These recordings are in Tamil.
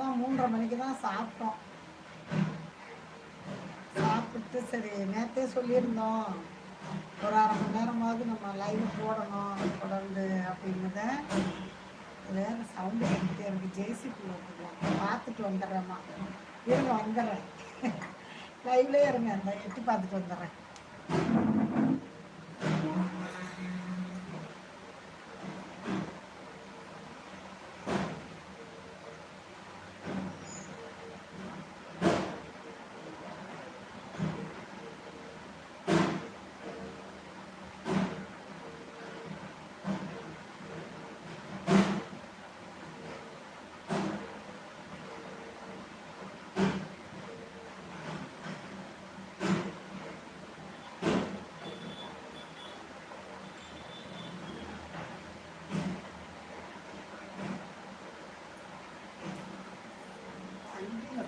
தான் மூன்றரை மணிக்கு தான் சாப்பிட்டோம். சாப்பிட்டு சரி நேற்றே சொல்லியிருந்தோம். ஒரு அரை மணி நேரமாவது நம்ம லைவ் போடணும் தொடர்ந்து அப்படின்னு தான் சவுண்டு வந்துட்டே இருக்கு. ஜேசிபி வந்துடலாம் பார்த்துட்டு வந்துடுறேம்மா. இருங்க வந்துடுறேன். லைவ்லேயே இருங்க. அந்த எட்டி பார்த்துட்டு வந்துடுறேன்.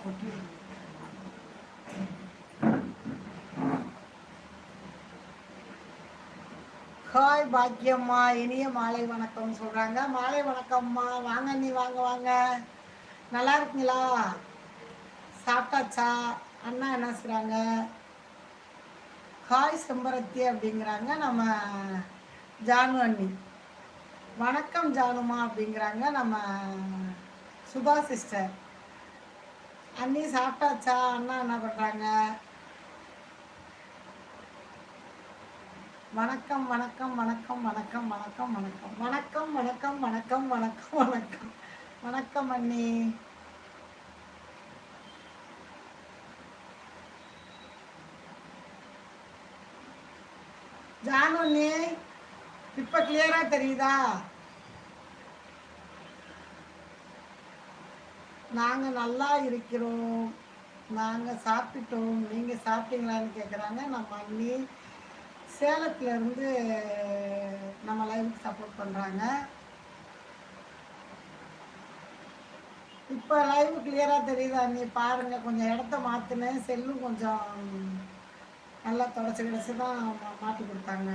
ஹாய் பாக்கியம்மா இனிய மாலை வணக்கம் சொல்றாங்க. மாலை வணக்கம்மா. வாங்க நீ வாங்க வாங்க. நல்லா இருக்கீங்களா? சாப்பிட்டாச்சா? அண்ணா என்ன செய்றாங்க? ஹாய் செம்பரத்தி அப்படிங்கிறாங்க. நம்ம ஜானு அண்ணி. வணக்கம் ஜானுமா அப்படிங்கிறாங்க. நம்ம சுபா சிஸ்டர். அண்ணி சாப்பிட்டாச்சா? அண்ணா என்ன பண்ணுறாங்க வணக்கம் வணக்கம் வணக்கம் வணக்கம் வணக்கம் வணக்கம். வணக்கம் வணக்கம் வணக்கம் வணக்கம் வணக்கம். வணக்கம் அண்ணி. ஜானு அண்ணி இப்போ கிளியரா தெரியுதா? நாங்கள் நல்லா இருக்கிறோம். நாங்கள் சாப்பிட்டோம். நீங்கள் சாப்பிட்டீங்களான்னு கேட்குறாங்க நம்ம அண்ணி சேலத்துலேருந்து நம்ம லைவுக்கு சப்போர்ட் பண்ணுறாங்க இப்போ லைவ் கிளியராக தெரியுது? அண்ணி பாருங்கள் கொஞ்சம் இடத்த மாற்றினேன் செல்லும் கொஞ்சம் நல்லா தொடச்சி கிடச்சி தான் மாற்றி கொடுத்தாங்க.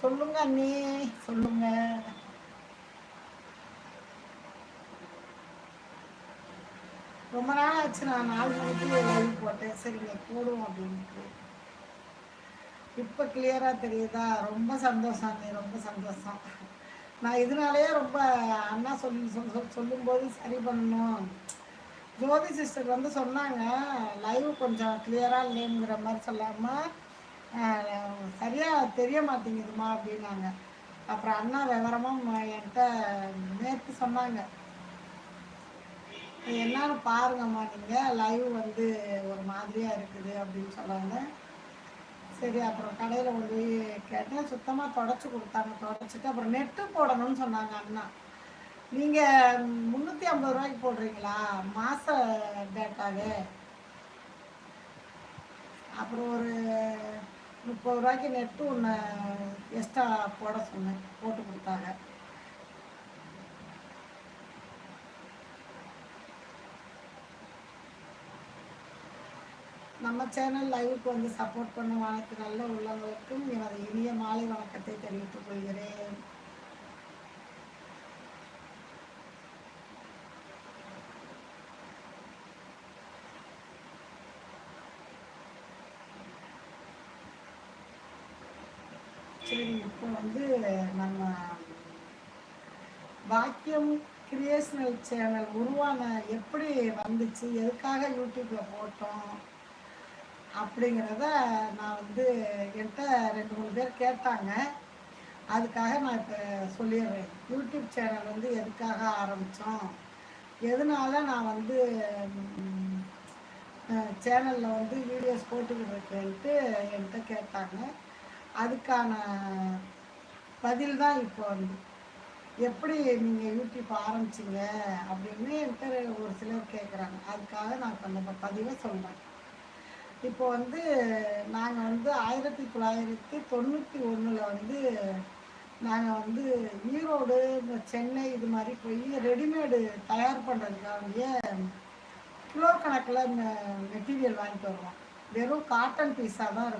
சொல்லுங்க அண்ணி. சொல்லுங்கள் ரொம்ப நாள் ஆச்சு நான் நாலு மணிக்கு லைவ் போட்டேன். சரிங்க போடுவோம் அப்படின்ட்டு. இப்போ கிளியராக தெரியுதா? ரொம்ப சந்தோஷம் நீ ரொம்ப சந்தோஷம். நான் இதனாலேயே ரொம்ப அண்ணா சொல்லி சொல் சொல்- சொல்லும்போது சரி பண்ணணும். ஜோதி சிஸ்டர் வந்து சொன்னாங்க லைவ் கொஞ்சம் கிளியராக இல்லைங்கிற மாதிரி சொல்லாமல் சரியாக தெரிய மாட்டேங்குதுமா? அப்படின்னாங்க. அப்புறம் அண்ணா விவரமாக என்கிட்ட நேற்று சொன்னாங்க. என்னன்னு பாருங்கம்மா நீங்கள் லைவ் வந்து ஒரு மாதிரியாக இருக்குது அப்படின்னு சொன்னாங்க. சரி அப்புறம் கடையில் கொண்டு போய் கேட்டேன். சுத்தமாக தொடச்சி கொடுத்தாங்க. தொடச்சிட்டு அப்புறம் நெட்டு போடணும்னு சொன்னாங்க அண்ணா. நீங்கள் முந்நூற்றி ஐம்பது ரூபாய்க்கு போடுறீங்களா? மாத டேட்டாவே அப்புறம் ஒரு முப்பது ரூபாய்க்கு நெட்டு ஒன்று எக்ஸ்ட்ரா போட சொன்னேன். போட்டு கொடுத்தாங்க. நம்ம சேனல் லைவுக்கு வந்து சப்போர்ட் பண்ண அனைத்து நல்ல உள்ளவங்களுக்கும் எனது இனிய மாலை வணக்கத்தை தெரிவித்துக் கொள்கிறேன். சரி இப்போ வந்து நம்ம பாக்கியம் கிரியேஷனல் சேனல் உருவான எப்படி வந்துச்சு எதுக்காக யூடியூப்ல போட்டோம் அப்படிங்கிறத நான் வந்து என்கிட்ட ரெண்டு மூணு பேர் கேட்டாங்க. அதுக்காக நான் இப்போ சொல்லிடுறேன். யூடியூப் சேனல் வந்து எதுக்காக ஆரம்பித்தோம் எதனால நான் வந்து சேனலில் வந்து வீடியோஸ் போட்டுக்கிட்டு இருக்கேன்ட்டு என்கிட்ட கேட்டாங்க. அதுக்கான பதில் தான் இப்போ வந்து. எப்படி நீங்கள் யூடியூப் ஆரம்பிச்சிங்க? அப்படின்னு என்கிட்ட ஒரு சிலர் கேட்குறாங்க அதுக்காக நான் இப்போ அந்த பதிவை சொல்கிறேன் இப்போ வந்து நாங்கள் வந்து ஆயிரத்தி தொள்ளாயிரத்தி தொண்ணூற்றி ஒன்றில் வந்து நாங்கள் வந்து ஈரோடு இந்த சென்னை இது மாதிரி போய் ரெடிமேடு தயார் பண்ணுறதுக்காண்டிய கிலோ கணக்கில் மெட்டீரியல் வாங்கிட்டு வருவோம். வெறும் காட்டன் பீஸாக தான் இருக்கும்